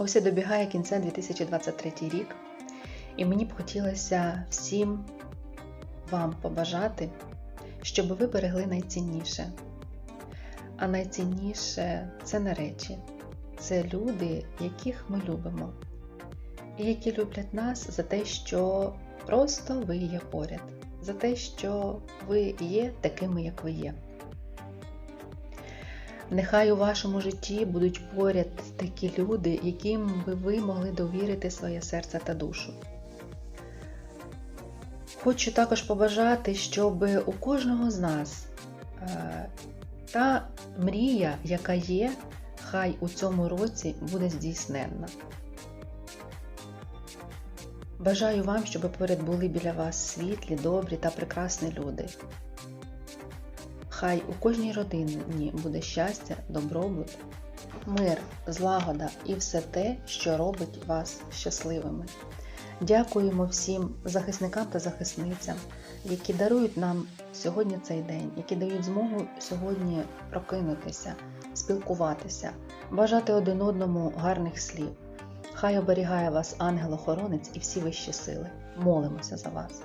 Ось і добігає кінця 2023 рік, і мені б хотілося всім вам побажати, щоб ви берегли найцінніше. А найцінніше це не речі, це люди, яких ми любимо, і які люблять нас за те, що просто ви є поряд, за те, що ви є такими, як ви є. Нехай у вашому житті будуть поряд такі люди, яким би ви могли довірити своє серце та душу. Хочу також побажати, щоб у кожного з нас е, та мрія, яка є, хай у цьому році буде здійсненна. Бажаю вам, щоб поряд були біля вас світлі, добрі та прекрасні люди. Хай у кожній родині буде щастя, добробут, мир, злагода і все те, що робить вас щасливими. Дякуємо всім захисникам та захисницям, які дарують нам сьогодні цей день, які дають змогу сьогодні прокинутися, спілкуватися, бажати один одному гарних слів. Хай оберігає вас ангел-охоронець і всі вищі сили. Молимося за вас.